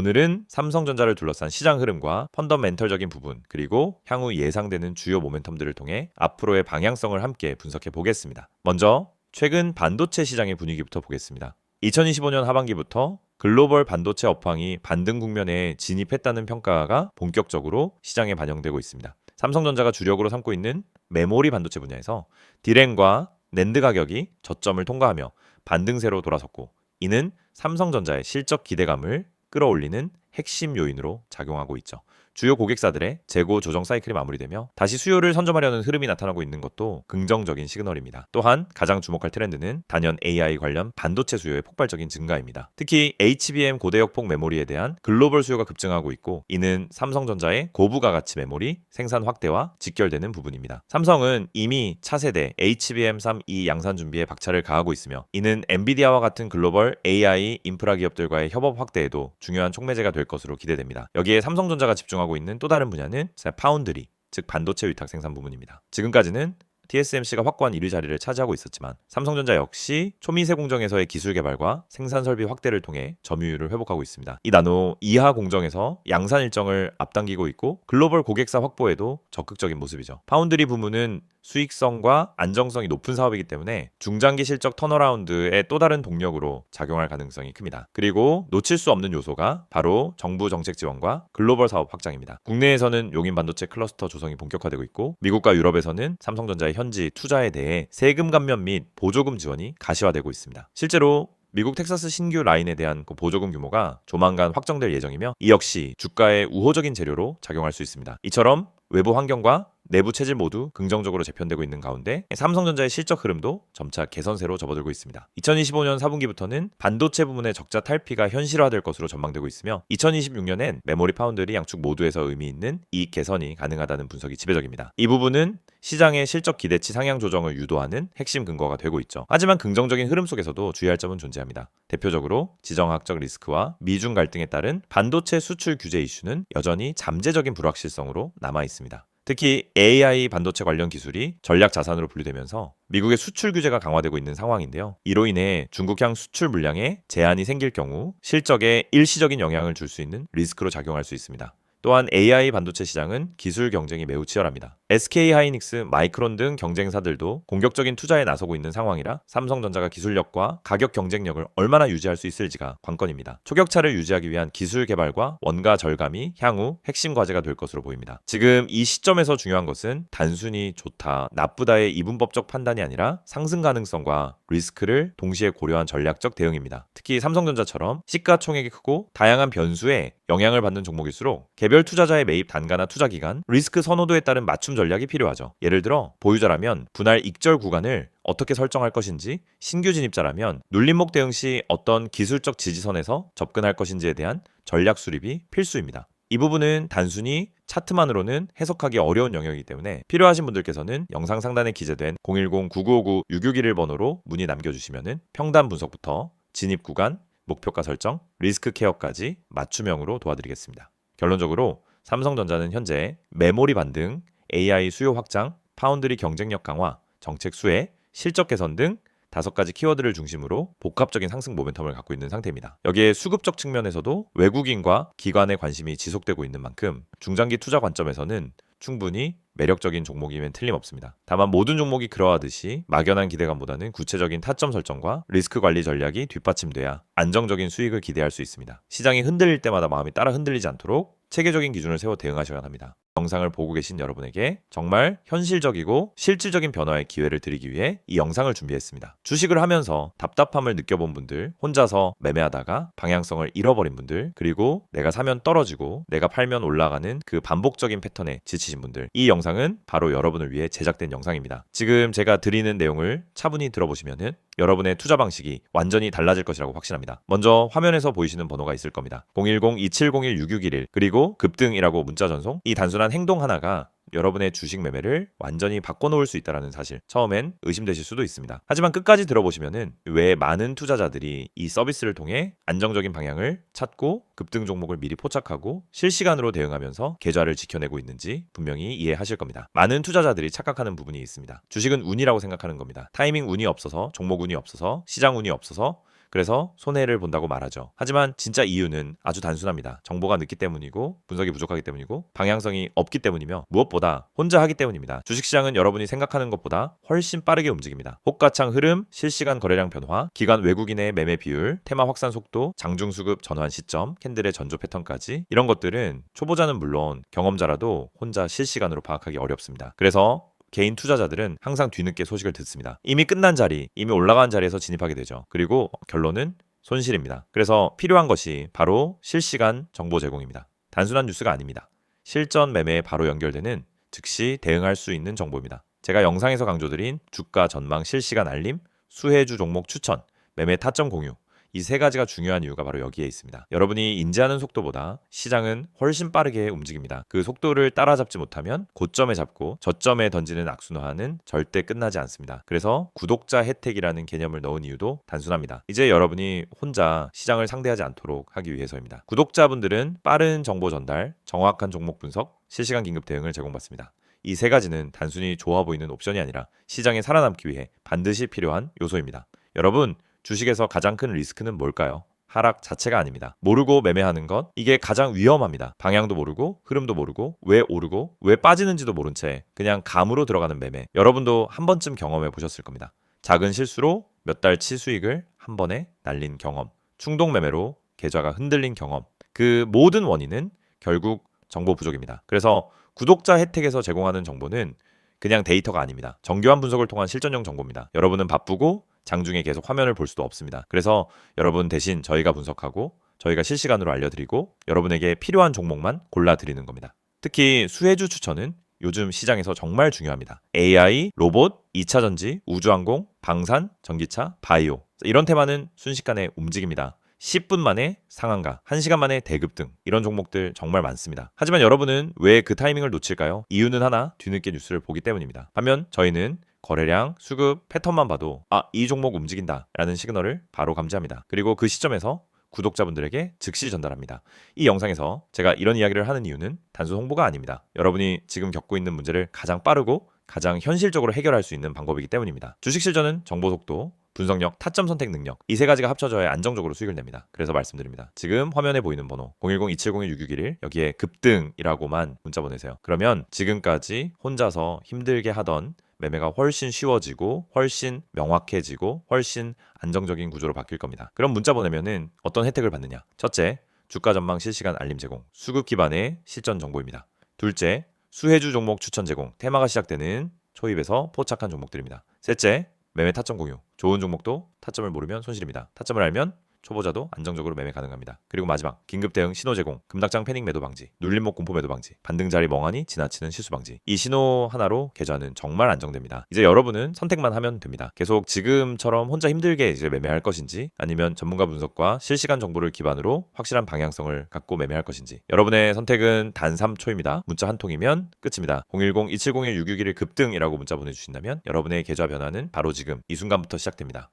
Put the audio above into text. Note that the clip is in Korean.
오늘은 삼성전자를 둘러싼 시장 흐름과 펀더멘털적인 부분, 그리고 향후 예상되는 주요 모멘텀들을 통해 앞으로의 방향성을 함께 분석해 보겠습니다. 먼저 최근 반도체 시장의 분위기부터 보겠습니다. 2025년 하반기부터 글로벌 반도체 업황이 반등 국면에 진입했다는 평가가 본격적으로 시장에 반영되고 있습니다. 삼성전자가 주력으로 삼고 있는 메모리 반도체 분야에서 디램과 낸드 가격이 저점을 통과하며 반등세로 돌아섰고 이는 삼성전자의 실적 기대감을 끌어올리는 핵심 요인으로 작용하고 있죠. 주요 고객사들의 재고 조정 사이클이 마무리되며 다시 수요를 선점하려는 흐름이 나타나고 있는 것도 긍정적인 시그널입니다. 또한 가장 주목할 트렌드는 단연 AI 관련 반도체 수요의 폭발적인 증가입니다. 특히 HBM 고대역폭 메모리에 대한 글로벌 수요가 급증하고 있고 이는 삼성전자의 고부가 가치 메모리 생산 확대와 직결되는 부분입니다. 삼성은 이미 차세대 HBM3E 양산 준비에 박차를 가하고 있으며 이는 엔비디아와 같은 글로벌 AI 인프라 기업들과의 협업 확대에도 중요한 촉매제가 될 것으로 기대됩니다. 여기에 삼성전자가 집중하고 있는 또 다른 분야는 파운드리, 즉 반도체 위탁 생산 부분입니다. 지금까지는 TSMC가 확고한 1위 자리를 차지하고 있었지만 삼성전자 역시 초미세 공정에서의 기술 개발과 생산 설비 확대를 통해 점유율을 회복하고 있습니다. 이 나노 이하 공정에서 양산 일정을 앞당기고 있고 글로벌 고객사 확보에도 적극적인 모습이죠. 파운드리 부문은 수익성과 안정성이 높은 사업이기 때문에 중장기 실적 턴어라운드의 또 다른 동력으로 작용할 가능성이 큽니다. 그리고 놓칠 수 없는 요소가 바로 정부 정책 지원과 글로벌 사업 확장입니다. 국내에서는 용인 반도체 클러스터 조성이 본격화되고 있고 미국과 유럽에서는 삼성전자의 현지 투자에 대해 세금 감면 및 보조금 지원이 가시화되고 있습니다. 실제로 미국 텍사스 신규 라인에 대한 그 보조금 규모가 조만간 확정될 예정이며 이 역시 주가의 우호적인 재료로 작용할 수 있습니다. 이처럼 외부 환경과 내부 체질 모두 긍정적으로 재편되고 있는 가운데 삼성전자의 실적 흐름도 점차 개선세로 접어들고 있습니다. 2025년 4분기부터는 반도체 부문의 적자 탈피가 현실화될 것으로 전망되고 있으며 2026년엔 메모리 파운드리 양측 모두에서 의미 있는 이익 개선이 가능하다는 분석이 지배적입니다. 이 부분은 시장의 실적 기대치 상향 조정을 유도하는 핵심 근거가 되고 있죠. 하지만 긍정적인 흐름 속에서도 주의할 점은 존재합니다. 대표적으로 지정학적 리스크와 미중 갈등에 따른 반도체 수출 규제 이슈는 여전히 잠재적인 불확실성으로 남아 있습니다. 특히 AI 반도체 관련 기술이 전략 자산으로 분류되면서 미국의 수출 규제가 강화되고 있는 상황인데요. 이로 인해 중국향 수출 물량에 제한이 생길 경우 실적에 일시적인 영향을 줄 수 있는 리스크로 작용할 수 있습니다. 또한 AI 반도체 시장은 기술 경쟁이 매우 치열합니다. SK 하이닉스, 마이크론 등 경쟁사들도 공격적인 투자에 나서고 있는 상황이라 삼성전자가 기술력과 가격 경쟁력을 얼마나 유지할 수 있을지가 관건입니다. 초격차를 유지하기 위한 기술 개발과 원가 절감이 향후 핵심 과제가 될 것으로 보입니다. 지금 이 시점에서 중요한 것은 단순히 좋다, 나쁘다의 이분법적 판단이 아니라 상승 가능성과 리스크를 동시에 고려한 전략적 대응입니다. 특히 삼성전자처럼 시가총액이 크고 다양한 변수에 영향을 받는 종목일수록 개별 투자자의 매입 단가나 투자 기간, 리스크 선호도에 따른 맞춤 전략이 필요하죠. 예를 들어 보유자라면 분할 익절 구간을 어떻게 설정할 것인지, 신규 진입자라면 눌림목 대응 시 어떤 기술적 지지선에서 접근할 것인지에 대한 전략 수립이 필수입니다. 이 부분은 단순히 차트만으로는 해석하기 어려운 영역이기 때문에 필요하신 분들께서는 영상 상단에 기재된 010-9959-661 번호로 문의 남겨주시면 평단 분석부터 진입 구간, 목표가 설정, 리스크 케어까지 맞춤형으로 도와드리겠습니다. 결론적으로 삼성전자는 현재 메모리 반등, AI 수요 확장, 파운드리 경쟁력 강화, 정책 수혜, 실적 개선 등 다섯 가지 키워드를 중심으로 복합적인 상승 모멘텀을 갖고 있는 상태입니다. 여기에 수급적 측면에서도 외국인과 기관의 관심이 지속되고 있는 만큼 중장기 투자 관점에서는 충분히 매력적인 종목이면 틀림없습니다. 다만 모든 종목이 그러하듯이 막연한 기대감보다는 구체적인 타점 설정과 리스크 관리 전략이 뒷받침돼야 안정적인 수익을 기대할 수 있습니다. 시장이 흔들릴 때마다 마음이 따라 흔들리지 않도록 체계적인 기준을 세워 대응하셔야 합니다. 영상을 보고 계신 여러분에게 정말 현실적이고 실질적인 변화의 기회를 드리기 위해 이 영상을 준비했습니다. 주식을 하면서 답답함을 느껴본 분들, 혼자서 매매하다가 방향성을 잃어버린 분들, 그리고 내가 사면 떨어지고 내가 팔면 올라가는 그 반복적인 패턴에 지치신 분들, 이 영상은 바로 여러분을 위해 제작된 영상입니다. 지금 제가 드리는 내용을 차분히 들어보시면은 여러분의 투자 방식이 완전히 달라질 것이라고 확신합니다. 먼저 화면에서 보이시는 번호가 있을 겁니다. 010-2701-6611 그리고 급등이라고 문자 전송 이 단순한 행동 하나가 여러분의 주식 매매를 완전히 바꿔놓을 수 있다는 사실 처음엔 의심되실 수도 있습니다. 하지만 끝까지 들어보시면은 왜 많은 투자자들이 이 서비스를 통해 안정적인 방향을 찾고 급등 종목을 미리 포착하고 실시간으로 대응하면서 계좌를 지켜내고 있는지 분명히 이해하실 겁니다. 많은 투자자들이 착각하는 부분이 있습니다. 주식은 운이라고 생각하는 겁니다. 타이밍 운이 없어서 종목 운이 없어서 시장 운이 없어서 그래서 손해를 본다고 말하죠. 하지만 진짜 이유는 아주 단순합니다. 정보가 늦기 때문이고 분석이 부족하기 때문이고 방향성이 없기 때문이며 무엇보다 혼자 하기 때문입니다. 주식시장은 여러분이 생각하는 것보다 훨씬 빠르게 움직입니다. 호가창 흐름, 실시간 거래량 변화, 기관 외국인의 매매 비율, 테마 확산 속도, 장중 수급 전환 시점, 캔들의 전조 패턴까지 이런 것들은 초보자는 물론 경험자라도 혼자 실시간으로 파악하기 어렵습니다. 그래서 개인 투자자들은 항상 뒤늦게 소식을 듣습니다. 이미 끝난 자리, 이미 올라간 자리에서 진입하게 되죠. 그리고 결론은 손실입니다. 그래서 필요한 것이 바로 실시간 정보 제공입니다. 단순한 뉴스가 아닙니다. 실전 매매에 바로 연결되는 즉시 대응할 수 있는 정보입니다. 제가 영상에서 강조드린 주가 전망 실시간 알림, 수혜주 종목 추천, 매매 타점 공유, 이 세 가지가 중요한 이유가 바로 여기에 있습니다. 여러분이 인지하는 속도보다 시장은 훨씬 빠르게 움직입니다. 그 속도를 따라잡지 못하면 고점에 잡고 저점에 던지는 악순환은 절대 끝나지 않습니다. 그래서 구독자 혜택이라는 개념을 넣은 이유도 단순합니다. 이제 여러분이 혼자 시장을 상대하지 않도록 하기 위해서입니다. 구독자분들은 빠른 정보 전달, 정확한 종목 분석, 실시간 긴급 대응을 제공받습니다. 이 세 가지는 단순히 좋아 보이는 옵션이 아니라 시장에 살아남기 위해 반드시 필요한 요소입니다. 여러분, 주식에서 가장 큰 리스크는 뭘까요? 하락 자체가 아닙니다. 모르고 매매하는 것, 이게 가장 위험합니다. 방향도 모르고, 흐름도 모르고, 왜 오르고, 왜 빠지는지도 모른 채 그냥 감으로 들어가는 매매. 여러분도 한 번쯤 경험해 보셨을 겁니다. 작은 실수로 몇 달치 수익을 한 번에 날린 경험. 충동 매매로 계좌가 흔들린 경험. 그 모든 원인은 결국 정보 부족입니다. 그래서 구독자 혜택에서 제공하는 정보는 그냥 데이터가 아닙니다. 정교한 분석을 통한 실전형 정보입니다. 여러분은 바쁘고 장중에 계속 화면을 볼 수도 없습니다. 그래서 여러분 대신 저희가 분석하고 저희가 실시간으로 알려드리고 여러분에게 필요한 종목만 골라드리는 겁니다. 특히 수혜주 추천은 요즘 시장에서 정말 중요합니다. AI, 로봇, 2차 전지, 우주항공, 방산, 전기차, 바이오 이런 테마는 순식간에 움직입니다. 10분 만에 상한가, 1시간 만에 대급 등 이런 종목들 정말 많습니다. 하지만 여러분은 왜 그 타이밍을 놓칠까요? 이유는 하나, 뒤늦게 뉴스를 보기 때문입니다. 반면 저희는 거래량, 수급, 패턴만 봐도 아, 이 종목 움직인다 라는 시그널을 바로 감지합니다. 그리고 그 시점에서 구독자분들에게 즉시 전달합니다. 이 영상에서 제가 이런 이야기를 하는 이유는 단순 홍보가 아닙니다. 여러분이 지금 겪고 있는 문제를 가장 빠르고 가장 현실적으로 해결할 수 있는 방법이기 때문입니다. 주식 실전은 정보 속도, 분석력, 타점 선택 능력 이 세 가지가 합쳐져야 안정적으로 수익을 냅니다. 그래서 말씀드립니다. 지금 화면에 보이는 번호 010-2701-6611 여기에 급등이라고만 문자 보내세요. 그러면 지금까지 혼자서 힘들게 하던 매매가 훨씬 쉬워지고 훨씬 명확해지고 훨씬 안정적인 구조로 바뀔 겁니다. 그럼 문자 보내면은 어떤 혜택을 받느냐? 첫째, 주가 전망 실시간 알림 제공, 수급 기반의 실전 정보입니다. 둘째, 수혜주 종목 추천 제공, 테마가 시작되는 초입에서 포착한 종목들입니다. 셋째, 매매 타점 공유, 좋은 종목도 타점을 모르면 손실입니다. 타점을 알면 초보자도 안정적으로 매매 가능합니다. 그리고 마지막 긴급 대응 신호 제공, 금닥장 패닉 매도 방지, 눌림목 공포 매도 방지, 반등 자리 멍하니 지나치는 실수 방지. 이 신호 하나로 계좌는 정말 안정됩니다. 이제 여러분은 선택만 하면 됩니다. 계속 지금처럼 혼자 힘들게 이제 매매할 것인지 아니면 전문가 분석과 실시간 정보를 기반으로 확실한 방향성을 갖고 매매할 것인지 여러분의 선택은 단 3초입니다. 문자 한 통이면 끝입니다. 010-2701-661 급등이라고 문자 보내주신다면 여러분의 계좌 변화는 바로 지금 이 순간부터 시작됩니다.